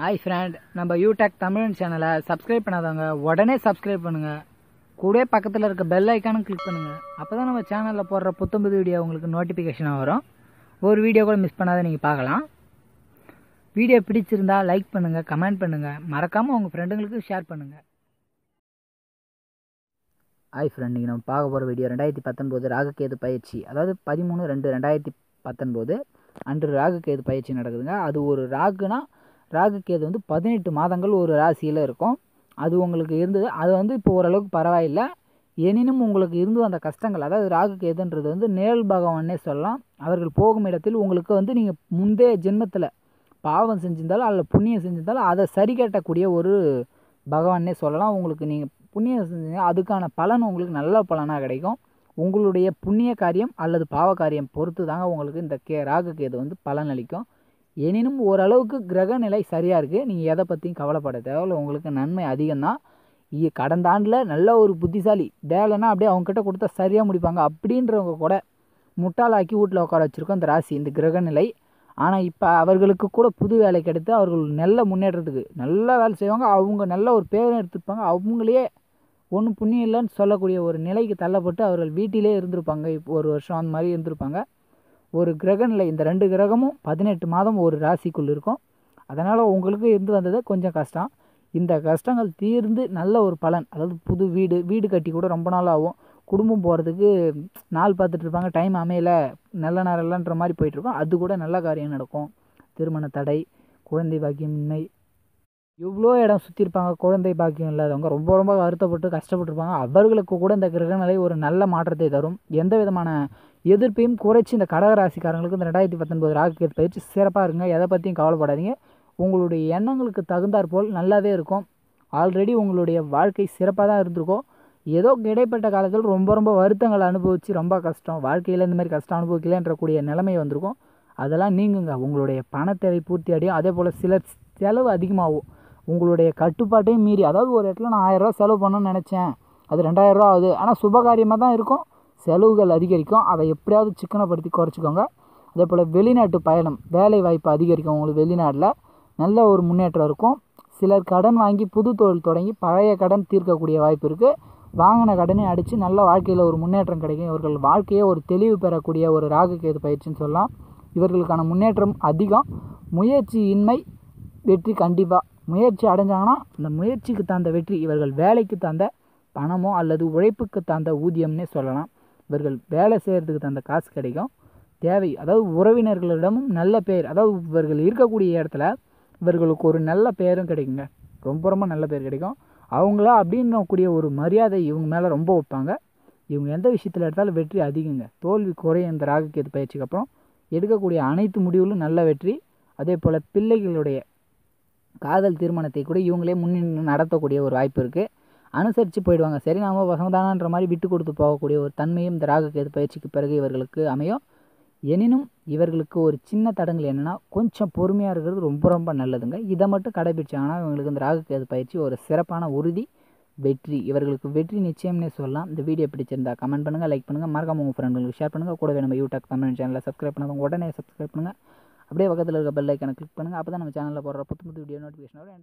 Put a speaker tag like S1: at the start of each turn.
S1: Hi friend நம்ம யூடெக் தமிழ் சேனலை subscribe பண்ணாதவங்க உடனே சப்ஸ்கிரைப் பண்ணுங்கள் கூட பக்கத்தில் இருக்க பெல் ஐக்கானும் கிளிக் பண்ணுங்கள் அப்போ தான் நம்ம சேனலில் போடுற புத்தம்புது வீடியோ உங்களுக்கு நோட்டிஃபிகேஷனாக வரும். ஒரு வீடியோ கூட மிஸ் பண்ணாத நீங்கள் பார்க்கலாம். வீடியோ பிடிச்சிருந்தா லைக் பண்ணுங்கள் கமெண்ட் பண்ணுங்கள் மறக்காமல் உங்கள் ஃப்ரெண்டுங்களுக்கு ஷேர் பண்ணுங்கள் ஹாய் ஃப்ரெண்ட் நீங்கள் நம்ம பார்க்க போகிற வீடியோ ரெண்டாயிரத்தி பத்தொன்பது ராகுகேது பயிற்சி. அதாவது பதிமூணு ரெண்டு ரெண்டாயிரத்தி பத்தொன்பது அன்று ராகுகேது பயிற்சி நடக்குதுங்க. அது ஒரு ராகுனா ராகுகேது வந்து பதினெட்டு மாதங்கள் ஒரு ராசியில் இருக்கும். அது உங்களுக்கு இருந்தது. அது வந்து இப்போ ஓரளவுக்கு பரவாயில்லை. எனினும் உங்களுக்கு இருந்து வந்த கஷ்டங்கள் அதாவது ராகுகேதுன்றது வந்து நேல் பகவானே சொல்லலாம். அவர்கள் போகும் இடத்தில் உங்களுக்கு வந்து நீங்கள் முந்தைய ஜென்மத்தில் பாவம் செஞ்சிருந்தாலும் அதில் புண்ணியம் செஞ்சிருந்தாலும் அதை சரி கட்டக்கூடிய ஒரு பகவானே சொல்லலாம். உங்களுக்கு நீங்கள் புண்ணியம் செஞ்சீங்க அதுக்கான பலன் உங்களுக்கு நல்ல பலனாக கிடைக்கும். உங்களுடைய புண்ணிய காரியம் அல்லது பாவ காரியம் பொறுத்து தாங்க உங்களுக்கு இந்த கே ராகு கேது வந்து பலன் அளிக்கும் எனினும் ஓரளவுக்கு கிரக நிலை சரியாக இருக்குது நீங்கள் எதை பற்றியும் கவலைப்பட தேவையில்ல. உங்களுக்கு நன்மை அதிகம்தான். இ- கடந்த ஆண்டில் நல்ல ஒரு புத்திசாலி வேலைன்னா அப்படியே அவங்கக்கிட்ட கொடுத்தா சரியாக முடிப்பாங்க. அப்படின்றவங்க கூட முட்டாளாக்கி வீட்டில் உட்கார வச்சுருக்கோம் இந்த ராசி இந்த கிரக நிலை. ஆனால் இப்போ அவர்களுக்கு கூட புது வேலை கிடைத்து அவர்கள் நல்ல முன்னேற்றத்துக்கு நல்ல வேலை செய்வாங்க. அவங்க நல்ல ஒரு பேரும் எடுத்துப்பாங்க. அவங்களே ஒன்றும் புண்ணியம் இல்லைன்னு சொல்லக்கூடிய ஒரு நிலைக்கு தள்ளப்பட்டு அவர்கள் வீட்டிலே இருந்திருப்பாங்க. இப்போ ஒரு வருஷம் அந்த மாதிரி இருந்திருப்பாங்க. ஒரு கிரக இந்த ரெண்டு கிரகமும் பதினெட்டு மாதம் ஒரு ராசிக்குள் இருக்கும். அதனால் உங்களுக்கு இருந்து வந்தது கொஞ்சம் கஷ்டம். இந்த கஷ்டங்கள் தீர்ந்து நல்ல ஒரு பலன் அதாவது புது வீடு வீடு கட்டி கூட ரொம்ப நாள் ஆகும். குடும்பம் போகிறதுக்கு நாள் பார்த்துட்டு இருப்பாங்க டைம் அமையல நல்ல நேரம் இல்லைன்ற மாதிரி போயிட்டுருக்கோம் அது கூட நல்ல காரியம் நடக்கும். திருமண தடை குழந்தை பாக்கியமின்மை எவ்வளோ இடம் சுற்றி இருப்பாங்க குழந்தை பாக்கியம் இல்லாதவங்க ரொம்ப ரொம்ப வருத்தப்பட்டு கஷ்டப்பட்டிருப்பாங்க. அவர்களுக்கு கூட இந்த கிரகநிலை ஒரு நல்ல மாற்றத்தை தரும். எந்த விதமான எதிர்ப்பையும் குறைச்சி இந்த கடகராசிக்காரங்களுக்கு இந்த ரெண்டாயிரத்தி பத்தொன்பது ராகு பயிற்சி சிறப்பாக இருங்க எதை பற்றியும் கவலைப்படாதீங்க. உங்களுடைய எண்ணங்களுக்கு தகுந்தாற் போல் நல்லாவே இருக்கும். ஆல்ரெடி உங்களுடைய வாழ்க்கை சிறப்பாக தான் இருந்திருக்கும். ஏதோ இடைப்பட்ட காலத்தில் ரொம்ப ரொம்ப வருத்தங்களை அனுபவித்து ரொம்ப கஷ்டம் வாழ்க்கையில் இந்த மாதிரி கஷ்டம் அனுபவிக்கலன்றக்கூடிய நிலைமை வந்திருக்கும். அதெல்லாம் நீங்குங்க. உங்களுடைய பண தேவை பூர்த்தி அடையும். அதே போல் சில செலவு அதிகமாகும். உங்களுடைய கட்டுப்பாட்டையும் மீறி அதாவது ஒரு இடத்துல நான் ஆயிரரூவா செலவு பண்ணணும்னு நினச்சேன் அது ரெண்டாயிரரூவா ஆகுது. ஆனால் சுபகாரியமாக தான் இருக்கும். செலவுகள் அதிகரிக்கும். அதை எப்படியாவது சிக்கனப்படுத்தி குறைச்சிக்கோங்க. அதே போல் வெளிநாட்டு பயணம் வேலை வாய்ப்பு அதிகரிக்கும் உங்களுக்கு வெளிநாட்டில் நல்ல ஒரு முன்னேற்றம் இருக்கும். சிலர் கடன் வாங்கி புது தொழில் தொடங்கி பழைய கடன் தீர்க்கக்கூடிய வாய்ப்பு இருக்குது வாங்கின கடனை அடித்து நல்ல வாழ்க்கையில் ஒரு முன்னேற்றம் கிடைக்கும். இவர்கள் வாழ்க்கையை ஒரு தெளிவு பெறக்கூடிய ஒரு ராகு பயிற்சின்னு சொல்லலாம். இவர்களுக்கான முன்னேற்றம் அதிகம். முயற்சி இன்மை வெற்றி கண்டிப்பாக முயற்சி அடைஞ்சாங்கன்னா அந்த முயற்சிக்கு தகுந்த வெற்றி இவர்கள் வேலைக்கு தகுந்த பணமோ அல்லது உழைப்புக்கு தகுந்த ஊதியம்னே சொல்லலாம். இவர்கள் வேலை செய்கிறதுக்கு தகுந்த காசு கிடைக்கும். தேவை அதாவது உறவினர்களிடமும் நல்ல பேர் அதாவது இவர்கள் இருக்கக்கூடிய இடத்துல இவர்களுக்கு ஒரு நல்ல பேரும் கிடைக்குங்க. ரொம்ப ரொம்ப நல்ல பேர் கிடைக்கும். அவங்களா அப்படின்னக்கூடிய ஒரு மரியாதை இவங்க மேலே ரொம்ப வைப்பாங்க. இவங்க எந்த விஷயத்தில் எடுத்தாலும் வெற்றி அதிகங்க. தோல்வி குறைய இந்த ராகுகேது பயிற்சிக்கு அப்புறம். எடுக்கக்கூடிய அனைத்து முடிவுகளும் நல்ல வெற்றி. அதே போல் பிள்ளைகளுடைய காதல் திருமணத்தை கூட இவங்களே முன்னின்று நடத்தக்கூடிய ஒரு வாய்ப்பு இருக்குது அனுசரித்து போயிடுவாங்க. சரி நாம பசங்க தானன்ற மாதிரி விட்டு கொடுத்து போகக்கூடிய ஒரு தன்மையும் இந்த ராகுகேது பயிற்சிக்கு பிறகு இவர்களுக்கு அமையும். எனினும் இவர்களுக்கு ஒரு சின்ன தடங்கள் என்னென்னா கொஞ்சம் பொறுமையாக இருக்கிறது ரொம்ப ரொம்ப நல்லதுங்க. இதை மட்டும் கடைபிடிச்சாங்கன்னா இவங்களுக்கு இந்த ராகுகேது பயிற்சி ஒரு சிறப்பான உறுதி வெற்றி. இவர்களுக்கு வெற்றி நிச்சயம்னே சொல்லலாம். இந்த வீடியோ பிடிச்சிருந்தா கமெண்ட் பண்ணுங்கள் லைக் பண்ணுங்கள் மறக்காம உங்கள் ஃப்ரெண்டுங்களுக்கு ஷேர் பண்ணுங்கள் கூடவே நம்ம யூடியூப் தமிழ் சேனலில் சப்ஸ்கிரைப் பண்ணாதவங்க உடனே சப்ஸ்கிரைப் பண்ணுங்கள் அப்படியே பக்கத்தில் இருக்க பெல் ஐக்கனை கிளிக் பண்ணுங்கள் அப்போ தான் நம்ம சேனலில் போடுற புத்து புது வீடியோ நோட்டிஃபிகேஷன் வரும்